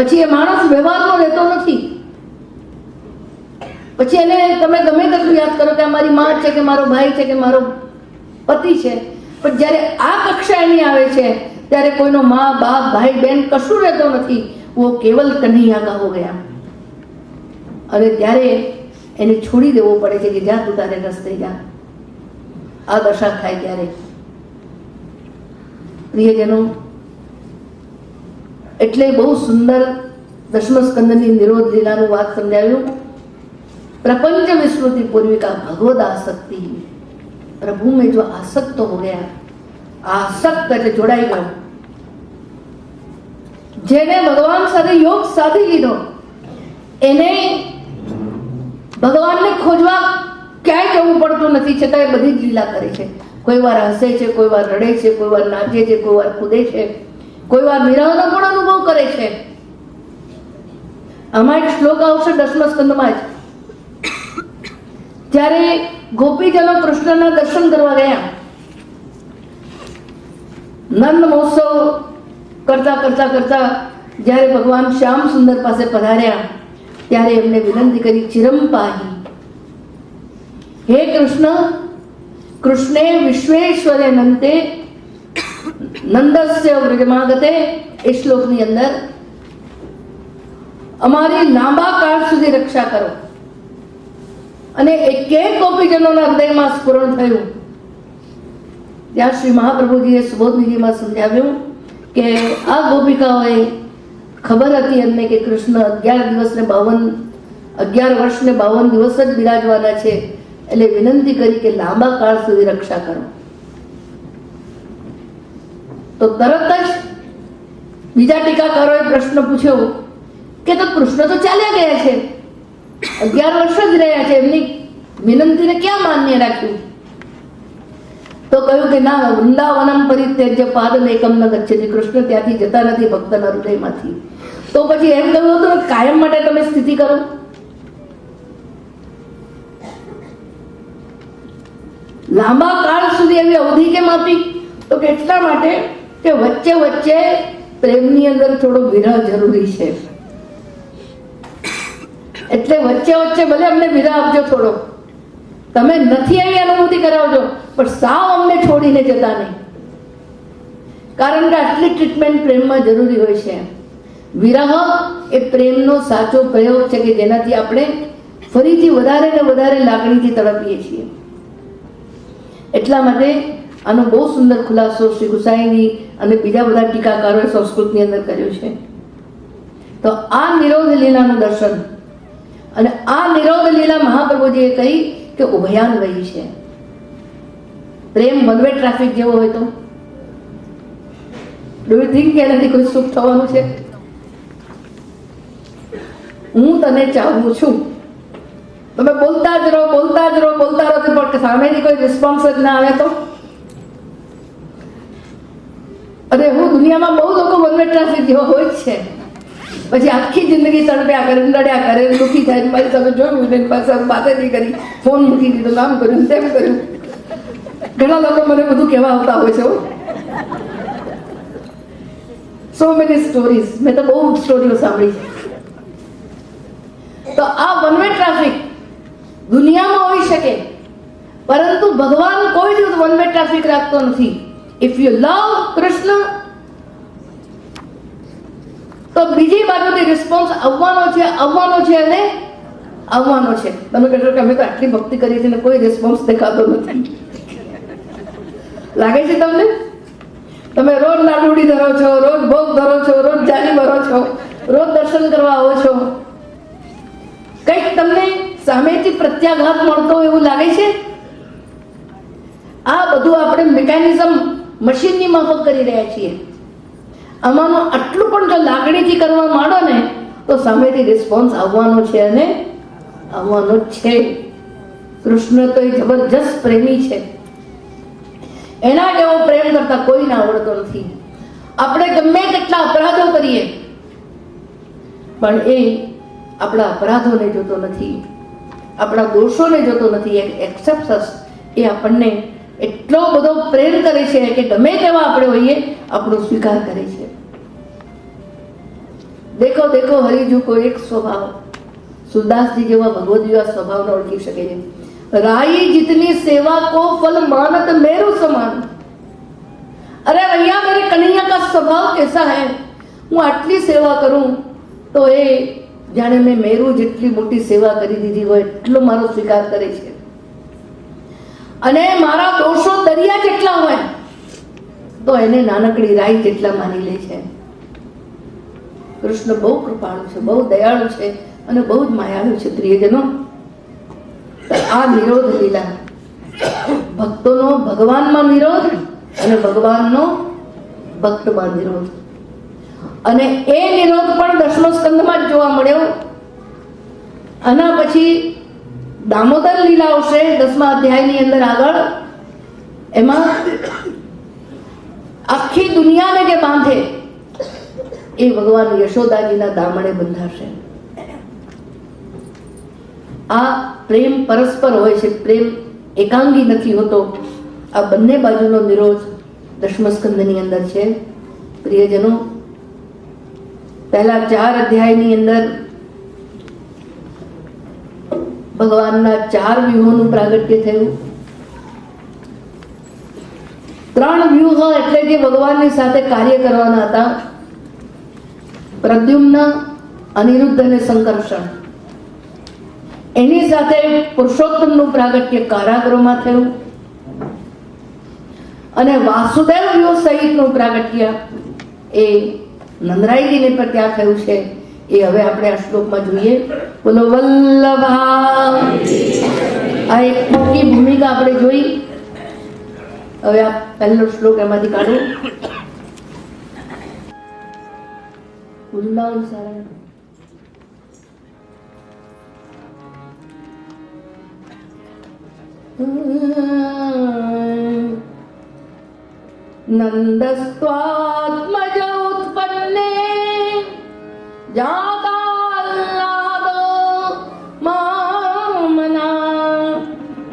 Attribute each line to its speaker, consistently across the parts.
Speaker 1: પછી એ માણસ વ્યવહારમાં રહેતો નથી. પછી એને તમે ગમે તેટલું યાદ કરો કે મારી માં છે કે મારો ભાઈ છે કે મારો પતિ છે, પણ જ્યારે આ કક્ષા એની આવે છે, ત્યારે કોઈનો મા, બાપ, ભાઈ બહેન કશું રહેતો નથી. વો કેવલ કન્હૈયા કા હો ગયા. અને ત્યારે એને છોડી દેવો પડે છે કે જા તું તારે રસ્તે જા. આ દશા થાય ત્યારે. પ્રિયજનો એટલે બહુ સુંદર દશમસ્કંદની નિરોધ લીલાનું વાત સમજાવ્યું પ્રપંચ વિસ્મૃતિ પૂર્વિકા ભગવદ આસક્તિ પ્રભુ મેં જો આસક્ત હો ગયા, આસક્ત એટલે જોડાઈ ગયો. જેને ભગવાન સાથે યોગ સાધી લીધો, એને ભગવાનને ખોજવા ક્યાંય જવું પડતું નથી છતાં એ બધી જ લીલા કરે છે. કોઈ વાર હસે છે, કોઈ વાર રડે છે, કોઈ વાર નાચે છે, કોઈ વાર કૂદે છે. કોઈ વાર વિરહનો પણ અનુભવ કરે છે. આમાં એક શ્લોક આવશે દસમા સ્કંદમાં જ. જ્યારે ગોપીજનો કૃષ્ણના દર્શન કરવા ગયા, નંદ મહોત્સવ કરતા કરતા કરતા જ્યારે ભગવાન શ્યામ સુંદર પાસે પધાર્યા, ત્યારે એમને વિનંતી કરી, ચિરંપાહી, હે કૃષ્ણ, કૃષ્ણે વિશ્વેશ્વરે નંતે નંદસ્ય વ્રજમાગતે એ શ્લોકની અંદર અમારી લાંબા કાળ સુધી રક્ષા કરો અને એક ગોપીજનોના હૃદયમાં સ્ફુરણ થયું ત્યાં શ્રી મહાપ્રભુજીએ સુબોધનિધિમાં સમજાવ્યું કે આ ગોપિકાઓએ ખબર હતી એમને કે કૃષ્ણ અગિયાર દિવસ ને બાવન, અગિયાર વર્ષને બાવન દિવસ જ બિરાજવાના છે. એટલે વિનંતી કરી કે લાંબા કાળ સુધી રક્ષા કરો. તો તરત જ બીજા ટીકાકારોએ પ્રશ્ન પૂછ્યો કે તો કૃષ્ણ તો ચાલ્યા ગયા છે. અગિયાર વર્ષ જ રહ્યા છે, એમની વિનંતીને ક્યાં માન્ય રાખ્યું? તો કહ્યું કે ના, વૃંદાવનમ પરિત્યજ્ય પાદમ એકમ ન ગચ્છતિ કૃષ્ણ ત્યાંથી જતા નથી ભક્તના હૃદયમાંથી. તો પછી એમ કહ્યું હતું કાયમ માટે તમે સ્થિતિ કરો. લાંબા કાળ સુધી એવી અવધિ કેમ આપી? તો કેટલા માટે કે વચ્ચે વચ્ચે પ્રેમની અંદર થોડો વિરહ જરૂરી છે. એટલે વચ્ચે વચ્ચે ભલે અમને વિરહ આપજો થોડો. તમે નથી એવી અનુભૂતિ કરાવજો, પણ સાવ અમને છોડીને જતા નહીં. કારણ કે આટલી ટ્રીટમેન્ટ પ્રેમમાં જરૂરી હોય છે. વિરહ એ પ્રેમનો સાચો પ્રયોગ છે કે જેનાથી આપણે ફરીથી વધારે ને વધારે લાગણીથી તડપીએ છીએ. એટલા માટે આનો બહુ સુંદર ખુલાસો શ્રી ગુસાઈની અને બીજા બધા ટીકાકારોએ સંસ્કૃતની અંદર કર્યો છે. તો આ નિરોધ લીલાનું દર્શન અને આ નિરોધ લીલા મહાપ્રભુજીએ કહી કે ઉભયાન્વયી છે. પ્રેમ વનવે ટ્રાફિક જેવો હોય તો. ડુ યુ થિંક એનાથી કોઈ સુખ થવાનું છે? હું તને ચાહું છું. તમે બોલતા જ રહો, બોલતા જ રહો, બોલતા રહો, પણ સામેની કોઈ રિસ્પોન્સ જ ના આવે તો? અરે હું દુનિયામાં બહુ લોકો ટ્રાફિક જેવા હોય જ છે. પછી આખી જિંદગી તડપ્યા કરે લડ્યા કરે, દુઃખી થાય મારી તમે જોયું ને પાસે વાતે નહીં કરી, ફોન મૂકી દીધો આમ કર્યું, તેમ કર્યું. ઘણા લોકો મને બધું કહેવા આવતા હોય છે સો મેની સ્ટોરીઝ મેં તો બહુ સ્ટોરીઓ સાંભળી તો આ વન વે ટ્રાફિક દુનિયામાં હોઈ શકે, પરંતુ ભગવાન કોઈ દિવસ વન વે ટ્રાફિક રાખતો નથી. ઇફ યુ લવ કૃષ્ણ તો બીજી બાજુથી રિસ્પોન્સ આવવાનો છે આવવાનો છે અને આવવાનો છે. તમે કહેશો કે અમે તો આટલી ભક્તિ કરી છે ને કોઈ રિસ્પોન્સ દેખાતો નથી. લાગે છે તમને? તમે રોજ લાડુડી ધરો છો, રોજ ભોગ ધરો છો, રોજ જાની ભરો છો, રોજ દર્શન કરવા આવો છો. કંઈક તમને સામેથી પ્રત્યાઘાત મળતો એવું લાગે છે? આ બધું આપણે મિકેનિઝમ મશીનની માફક કરી રહ્યા છીએ. આમાંનું આટલું પણ જો લાગણીથી કરવા માંડો ને, તો સામેથી રિસ્પોન્સ આવવાનો છે અને આવવાનો છે. કૃષ્ણ તો એ જબરજસ્ત પ્રેમી છે. એના જેવો પ્રેમ કરતા કોઈને આવડતો નથી. આપણે ગમે તેટલા અપરાધો કરીએ, પણ એ આપણા અપરાધોને જોતો નથી. આપણા દોષોને જોતો નથી. એક એક્સેપ્ટ એ આપણને એટલો બધો પ્રેર કરે છે કે ગમે તેવા આપણે હોઈએ, આપણો સ્વીકાર કરે છે. દેખો દેખો, હરિજુ કોઈ એક સ્વભાવ. સુરદાસજી જેવા ભગવદ જેવા સ્વભાવને ઓળખી શકે છે. રાઈ જીતની સેવા કો ફલ માનત મેરુ સમાન. અરે અહીંયા મેરે કનૈયા કા સ્વભાવ કેસા હૈ? હું આટલી સેવા કરું તો એ જાણે મેં મેરું જેટલી મોટી સેવા કરી દીધી હોય, એટલો મારો સ્વીકાર કરે છે. અને મારા દોષો દરિયા જેટલા હોય? તો એને નાનકડી રાઈ જેટલા માની લે છે? કૃષ્ણ બહુ કૃપાળુ છે, બહુ દયાળુ છે અને બહુ જ માયાળુ છે પ્રિયજનો. આ નિરોધ લીલા, ભક્તોનો ભગવાનમાં નિરોધ અને ભગવાનનો ભક્તમાં નિરોધ. અને એ નિરોધ પણ દસમો સ્કંદમાં જ જોવા મળ્યો. આના પછી દામોદર લીલા આવશે, દસમા અધ્યાયની અંદર આગળ. એમાં આખી દુનિયાને જે બાંધે, એ ભગવાન યશોદાજીના દામણે બંધાશે. આ પ્રેમ પરસ્પર હોય છે, પ્રેમ એકાંગી નથી હોતો. આ બંને બાજુનો નિરોધ દશમસ્કંદની અંદર છે. પ્રિયજનો, પહેલા ચાર અધ્યાયની અંદર ભગવાનના ચાર વ્યૂહોનું પ્રાગટ્ય થયું. ત્રણ વ્યૂહ એટલે જે ભગવાનની સાથે કાર્ય કરવાના હતા. પ્રદ્યુમ્ન, અનિરુદ્ધ અને સંકર્ષણ એની સાથે પુરુષોત્તમનું પ્રાગટ્ય કારાગૃહમાં થયું. અને વાસુદેવ વ્યૂહ સહિતનું પ્રાગટ્ય એ નંદરાયજીને પર ત્યાં થયું છે. એ હવે આપણે આ શ્લોકમાં જોઈએ. બોલો, વલ્લભા. આ એક મોટી ભૂમિકા આપણે જોઈ. હવે આ પહેલો શ્લોક એમાંથી કાઢો. મામના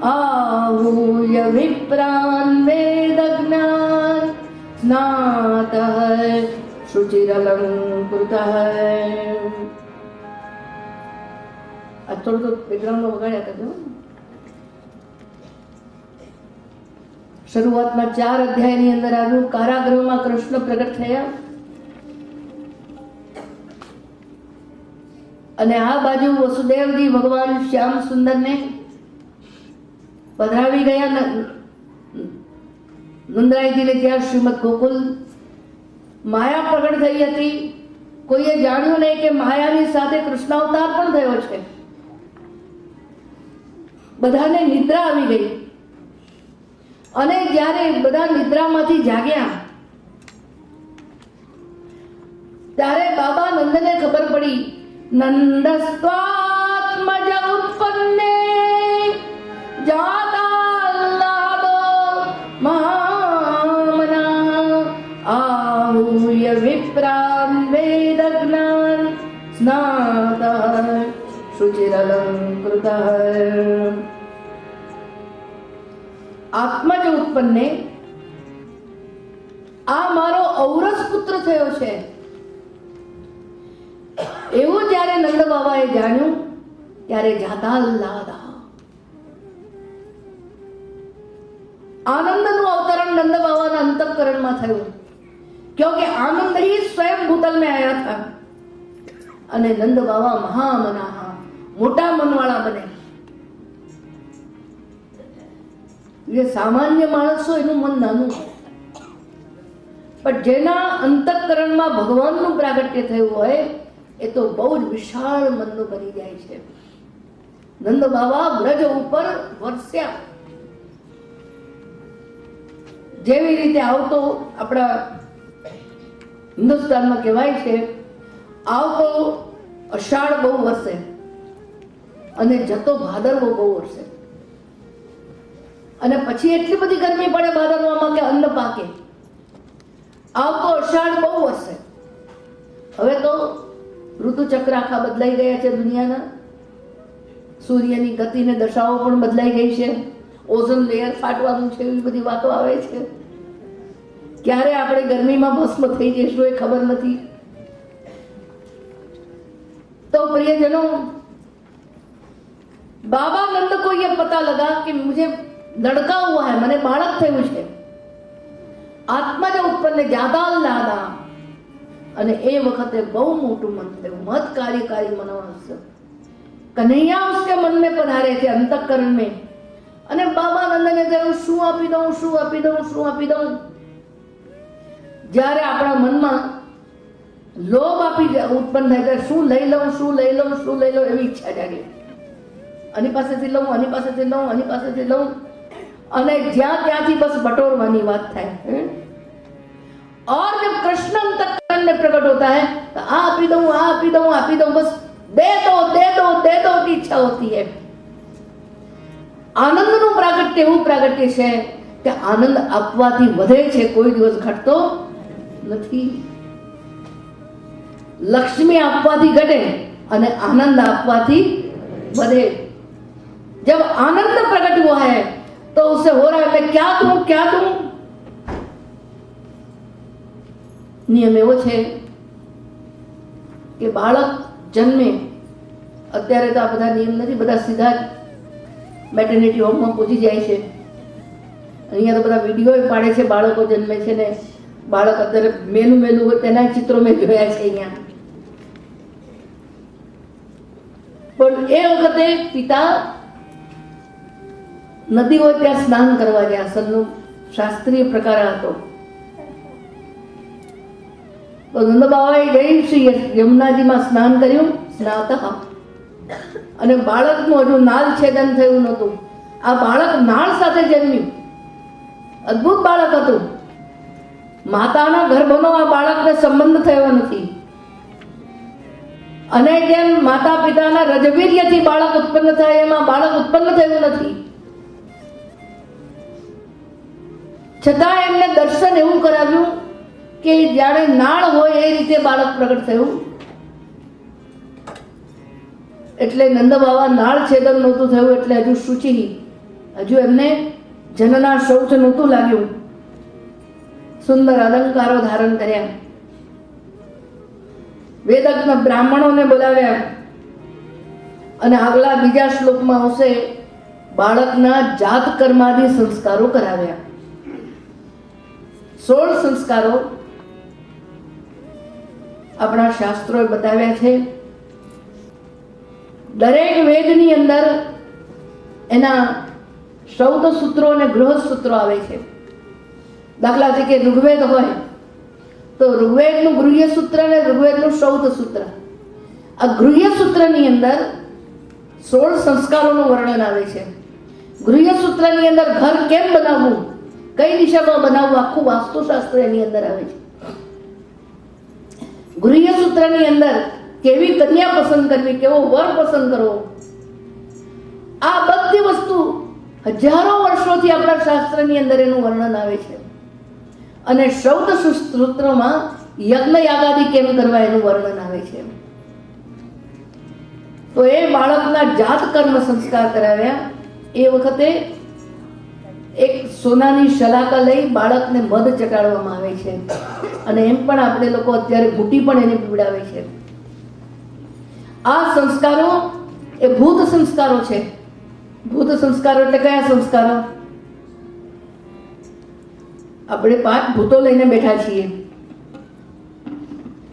Speaker 1: आहूय विप्रान् वेदज्ञान् स्नातः शुचिरलङ्कृतः આ થોડું તો બેકગ્રાઉન્ડમાં વગાડ્યા કરજો શરૂઆતમાં ચાર અધ્યાયની અંદર આવ્યું કારાગૃહમાં કૃષ્ણ પ્રગટ થયા અને આ બાજુ વસુદેવજી ભગવાન શ્યામ સુંદરને પધરાવી ગયા ન- નંદરાયજીને ત્યાં શ્રીમદ ગોકુલ માયા પ્રગટ થઈ હતી. કોઈએ જાણ્યું નહીં કે માયાની સાથે કૃષ્ણાવતાર પણ થયો છે. બધાને નિદ્રા આવી ગઈ. અને જ્યારે બધા નિદ્રામાંથી જાગ્યા, ત્યારે બાબા નંદને ખબર પડી નંદસ્વાત્મજ ઉત્પન્ને જાતાલ્લાદો મામના आहूय विप्रान् वेदज्ञान् स्नातः शुचिरलङ्कृतः આત્મજ ઉત્પન્ને આ મારો ઔરસ પુત્ર થયો છે એવું જ્યારે નંદ બાબાએ જાણ્યું, ત્યારે જાતા લાદા. આનંદનું અવતરણ નંદ બાબાના અંતકરણમાં થયું. ક્યોકે આનંદ હી સ્વયં ભૂતલ મેં આયા થા. અને નંદ બાબા મહામના મોટા મનવાળા બને. જે સામાન્ય માણસો એનું મન નાનું પણ જેના અંતકરણમાં ભગવાનનું પ્રાગટ્ય થયું હોય એ તો બહુ જ વિશાળ મનનું બની જાય છે. નંદ બાબા વ્રજ ઉપર વરસ્યા. જેવી રીતે આવતો આપણા હિન્દુસ્તાનમાં કહેવાય છે, આવતો અષાઢ બહુ વરસે અને જતો ભાદરવો બહુ વરસે. અને પછી એટલી બધી ગરમી પડે ભાદરવામાં કે અન્ન પાકે. આવતો અષાઢ બહુ વરસે. હવે તો ઋતુચક્ર આખા બદલાઈ ગયા છે દુનિયાના સૂર્યની ગતિ ને દશાઓ પણ બદલાઈ ગઈ છે ઓઝોન લેયર ફાટવાનું છે એવી બધી વાતો આવે છે ક્યારે આપણે ગરમીમાં ભસ્મ થઈ જઈશું એ ખબર નથી तो प्रियजनों बाबा नंद को यह पता लगा कि मुझे लड़का हुआ है મને બાળક થયું છે આત્મજ ઉત્પન્ન જાદા લાદા અને એ વખતે બહુ મોટું મન થયું મત કાર્યકારી મનોહંસ કનૈયા उसके मन में पधारे थे अंतकरण में અને બાબા નંદને કહ્યું શું આપી દઉં શું આપી દઉં શું આપી દઉં જ્યારે આપણા મનમાં લોભ આપી જાય- ઉત્પન્ન થાય ત્યારે શું લઈ લઉં શું લઈ લઉં શું લઈ લઉં એવી ઈચ્છા જાગે આની પાસેથી લઉં આની પાસેથી લઉં આની પાસેથી લઉં અને જ્યાં ત્યાંથી બસ બટોરવાની વાત થાય હે? और जब कृष्ण अंतकरण में प्रकट होता है तो आ આપી દઉં આ આપી દઉં આપી દઉં બસ દે દો દે દો દે દો की ઈચ્છા होती है આનંદનું પ્રાગટ્ય એવું પ્રાગટ્ય છે કે આનંદ આપવાથી વધે છે કોઈ દિવસ ઘટતો નથી લક્ષ્મી આપવાથી ઘટે અને આનંદ આપવાથી વધે जब आनंद प्रकट हुआ है तो उसे हो रहा है मैं क्या दूं क्या दूं નિયમ એવો છે કે બાળક જન્મે, અત્યારે તો આ બધા નિયમ નથી, બધા સીધા જ મેટર્નિટી હોમમાં પહોંચી જાય છે. અહીંયા તો બધા વીડિયો પાડે છે બાળકો જન્મે છે ને, બાળક અત્યારે મેલું મેલું હોય તેના ચિત્રો મેં જોયા છે અહીંયા. પણ એ વખતે પિતા નદી હોય ત્યાં સ્નાન કરવા ગયા અસલનો શાસ્ત્રીય પ્રકાર હતો. તો નંદ ગઈ શ્રી યમુનાજીમાં સ્નાન કર્યું, સ્નાતઃ. અને બાળકનું હજુ નાલ છેદન થયું નહોતું. આ બાળક નાળ સાથે જન્મ્યું. અદ્ભુત બાળક હતું. માતાના ગર્ભનો આ બાળકને સંબંધ થયો નથી. અને જેમ માતા પિતાના રજવીર્યથી બાળક ઉત્પન્ન થાય, એમાં બાળક ઉત્પન્ન થયું નથી. છતાં એમને દર્શન એવું કરાવ્યું કે જાણે નાળ હોય એ રીતે બાળક પ્રગટ થયું. એટલે નંદ બાબા નાળ છેદન નહોતું થયું, એટલે હજુ સૂચિ હજુ એમને જનના શૌચ નહોતું લાગ્યું. સુંદર અલંકારો ધારણ કર્યા. વેદજ્ઞ બ્રાહ્મણોને બોલાવ્યા. અને આગલા બીજા શ્લોકમાં આવશે, બાળકના જાત કર્માદી સંસ્કારો કરાવ્યા. સોળ સંસ્કારો આપણા શાસ્ત્રોએ બતાવ્યા છે. દરેક વેદની અંદર એના શૌદ સૂત્રો અને ગૃહ સૂત્રો આવે છે. દાખલા તરીકે ઋગ્વેદ હોય તો ઋગ્વેદનું ગૃહ્ય સૂત્ર અને ઋગ્વેદનું શૌદ સૂત્ર. આ ગૃહ્ય સૂત્રની અંદર સોળ સંસ્કારોનું વર્ણન આવે છે. ગૃહ્ય સૂત્રની અંદર ઘર કેમ બનાવવું? કઈ દિશામાં બનાવવું? આખું વાસ્તુશાસ્ત્ર એની અંદર આવે છે. ગૃહ્ય સૂત્રની અંદર કેવી કન્યા પસંદ કરવી, કેવો વર પસંદ કરવો? આ બધી વસ્તુ હજારો વર્ષોથી આપણા શાસ્ત્રની અંદર એનું વર્ણન આવે છે. અને શૌદ સૂત્રમાં યજ્ઞ યાગાદી કેમ કરવા એનું વર્ણન આવે છે? તો એ બાળકના જાત કર્મ સંસ્કાર કરાવ્યા. એ વખતે એક સોનાની શલાકા લઈ બાળકને મધ ચટાડવામાં આવે છે. અને એમ પણ આપણે લોકો અત્યારે ઘૂંટી પણ એને પીવડાવે છે. આ સંસ્કારો એ ભૂત સંસ્કારો છે. ભૂત સંસ્કારો એટલે કયા સંસ્કારો? આપણે પાંચ ભૂતો લઈને બેઠા છીએ.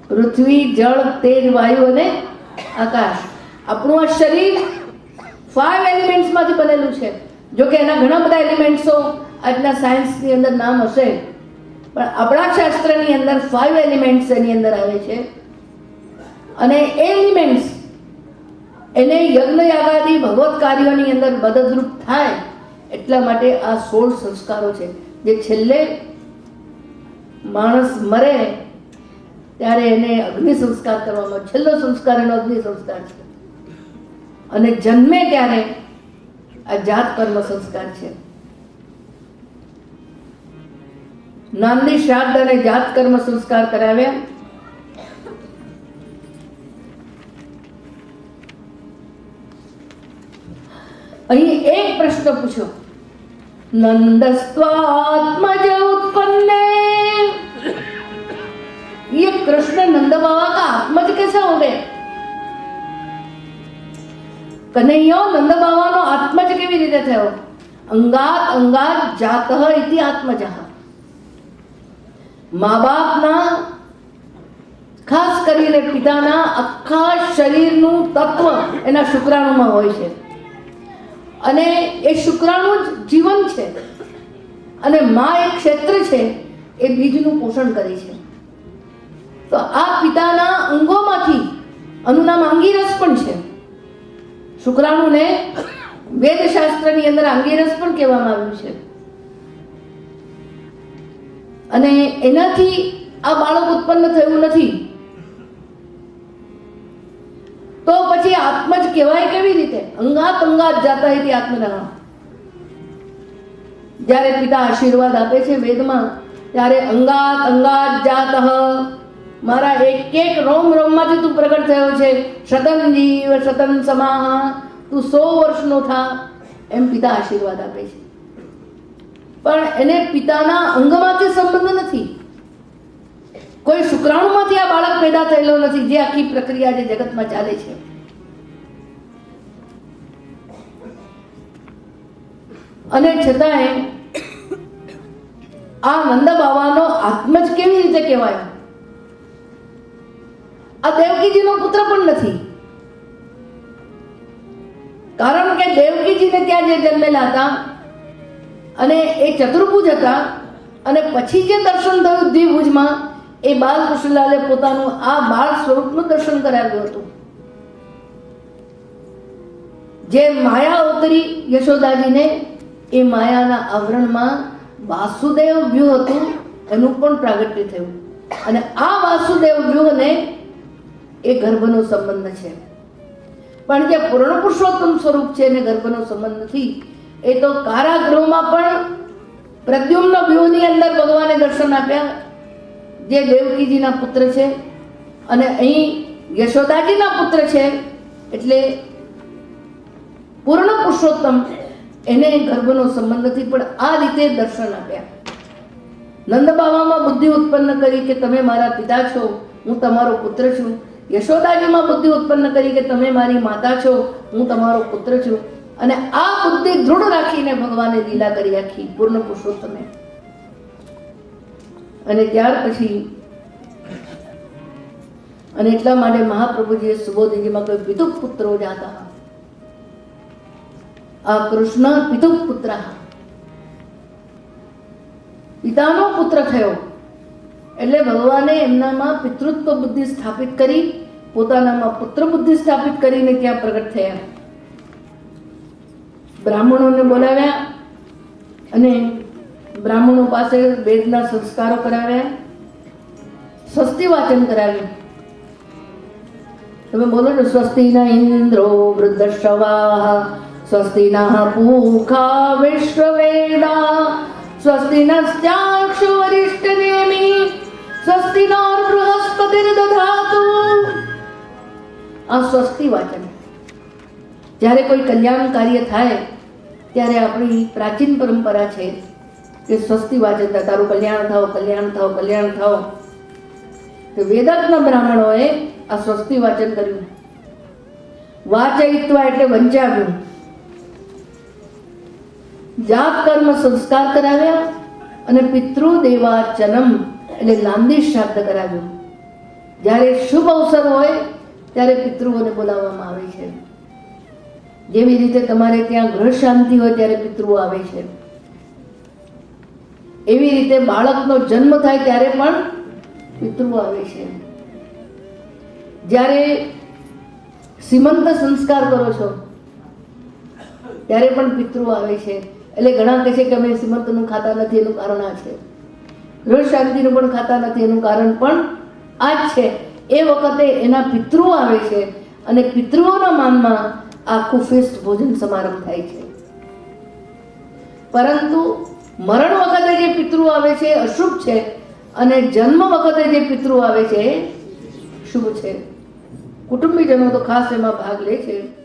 Speaker 1: પૃથ્વી, જળ, તેજ, વાયુ અને આકાશ. આપણું આ શરીર ફાઈવ એલિમેન્ટ્સમાંથી બનેલું છે. જો કે એના ઘણા બધા એલિમેન્ટ્સો આજના સાયન્સની અંદર નામ હશે. પણ આપણા શાસ્ત્રની અંદર ફાઈવ એલિમેન્ટ્સ એની અંદર આવે છે. અને એ એલિમેન્ટ્સ એને યજ્ઞયાગાદી ભગવત કાર્યોની અંદર મદદરૂપ થાય એટલા માટે આ સોળ સંસ્કારો છે. જે છેલ્લે માણસ મરે ત્યારે એને અગ્નિ સંસ્કાર કરવામાં છેલ્લો સંસ્કાર એનો અગ્નિ સંસ્કાર છે. અને જન્મે ત્યારે આ જાત કર્મ સંસ્કાર છે નામની શ્રાદ્ધ અને જાત કર્મ સંસ્કાર કરાવ્યા અહીં એક પ્રશ્ન પૂછો नंदस्त्वात्मज उत्पन्ने ये कृष्ण नंद बाबा का आत्मज कैसे हो गए કનૈયો નંદ બાવાનો આત્મજ કેવી રીતે થયો? અંગાત અંગાત જાતઃ ઇતિ આત્મજઃ. મા બાપના ખાસ કરીને પિતાના આખા શરીરનું તત્વ એના શુક્રાણુમાં હોય છે. અને એ શુક્રાણુ જ જીવન છે. અને મા એક ક્ષેત્ર છે, એ બીજનું પોષણ કરે છે. તો આ પિતાના અંગોમાંથી અનુના નામ અંગીરસ પણ છે. શુક્રાણુને વેદશાસ્ત્રની અંદર અંગીરસ પણ કહેવામાં આવ્યું છે. અને એનાથી આ બાળક ઉત્પન્ન થયું નથી. તો પછી આત્મજ કહેવાય કેવી રીતે? અંગાત અંગાત જાતા હતી આત્મના જ્યારે પિતા આશીર્વાદ આપે છે વેદમાં, ત્યારે અંગાત અંગાત જાતઃ મારા એક એક રોમ રોમમાંથી તું પ્રગટ થયો છે. શતન જીવ શતન સમાહ, તું સો વર્ષનો થા. એમ પિતા આશીર્વાદ આપે છે. પણ એને પિતાના અંગમાંથી સંબંધ નથી. કોઈ શુક્રાણુમાંથી આ બાળક પેદા થયેલો નથી, જે આખી પ્રક્રિયા જે જગતમાં ચાલે છે. અને છતાંય આ નંદ બાવાનો જ કેવી રીતે કહેવાય? આ દેવકીજીનો પુત્ર પણ નથી. કારણ કે દેવકીજીને ત્યાં જે જન્મેલા હતા અને એ ચતુર્ભુજ હતા અને પછી જે દર્શન થયું દ્વિભુજમાં, એ બાલકૃષ્ણલાલે પોતાનું આ બાળ સ્વરૂપનું દર્શન કરાવ્યું હતું. જે માયા અવતરી યશોદાજીને, એ માયાના આવરણમાં વાસુદેવ વ્યૂહ હતું, એનું પણ પ્રાગટ્ય થયું. અને આ વાસુદેવ વ્યૂહને એ ગર્ભનો સંબંધ છે. પણ જે પૂર્ણ પુરુષોત્તમ સ્વરૂપ છે એને ગર્ભનો સંબંધ નથી. એ તો કારાગૃહમાં પણ પ્રદ્યુમ્ન વ્યૂહની અંદર ભગવાને દર્શન આપ્યા. જે દેવકીજીના પુત્ર છે અને અહીં યશોદાજીના પુત્ર છે, એટલે પૂર્ણ પુરુષોત્તમ એને ગર્ભનો સંબંધ નથી, પણ આ રીતે દર્શન આપ્યા. નંદબાવામાં બુદ્ધિ ઉત્પન્ન કરી કે તમે મારા પિતા છો, હું તમારો પુત્ર છું. યશોદાજીમાં બુદ્ધિ ઉત્પન્ન કરી કે તમે મારી માતા છો, હું તમારો પુત્ર છું. અને આ બુદ્ધિ દૃઢ રાખીને ભગવાને લીલા કરી આખી પૂર્ણ પુરુષોત્તમે. અને ત્યાર પછી, અને એટલા માટે મહાપ્રભુજીએ સુબોધજીમાં કહ્યું પિતુક પુત્રો જાતા આ કૃષ્ણ પિતુક પુત્ર પિતાનો પુત્ર થયો. એટલે ભગવાને એમનામાં પિતૃત્વ બુદ્ધિ સ્થાપિત કરી, પોતાનામાં પુત્ર બુદ્ધિ સ્થાપિત કરીને ત્યાં પ્રગટ થયા. બ્રાહ્મણોને બોલાવ્યા અને બ્રાહ્મણો પાસે વેદના સંસ્કારો કરાવ્યા. સ્વસ્તિ વાચન કરાવ્યું. તમે બોલો ને સ્વસ્તિ ના ઇન્દ્રો વૃદ્ધશ્રવા સ્વસ્તિ ના પૂખા વિશ્વવેદા સ્વસ્તિ નશ્ચાક્ષુ વરિષ્ઠ નેમી સ્વસ્તિ નો બૃહસ્પતિર દધાતુ. આ સ્વસ્તિ વાચન. જ્યારે કોઈ કલ્યાણ કાર્ય થાય, ત્યારે આપણી પ્રાચીન પરંપરા છે કે સ્વસ્તિ વાચન તારું કલ્યાણ થાવ કલ્યાણ થાવ કલ્યાણ થાવ. તો વેદાંતના બ્રાહ્મણોએ આ સ્વસ્તિ વાચન કર્યું. વાચયિત્વા એટલે વંચાવ્યું. જાત કર્મ સંસ્કાર કરાવ્યા અને પિતૃ દેવાચનમ એટલે લાંબી શ્રાદ્ધ કરાવ્યું જ્યારે શુભ અવસર હોય, ત્યારે પિતૃઓને બોલાવવામાં આવે છે. જેવી રીતે તમારે ત્યાં ગ્રહ શાંતિ હોય, ત્યારે પિતૃઓ આવે છે. એવી રીતે બાળકનો જન્મ થાય, ત્યારે પણ પિતૃઓ આવે છે. જ્યારે સીમંત સંસ્કાર કરો છો, ત્યારે પણ પિતૃ આવે છે. એટલે ઘણા કહે છે કે અમે સીમંતનું ખાતા નથી, એનું કારણ આ છે. ગૃહ શાંતિનું પણ ખાતા નથી. એનું કારણ પણ આ જ છે. એ વખતે એના પિતૃઓ આવે છે અને પિતૃઓના માનમાં આખું ફિસ્ટ ભોજન સમારંભ થાય છે. પરંતુ મરણ વખતે જે પિતૃ આવે છે અશુભ છે અને જન્મ વખતે જે પિતૃ આવે છે શુભ છે. કુટુંબીજનો તો ખાસ એમાં ભાગ લે છે.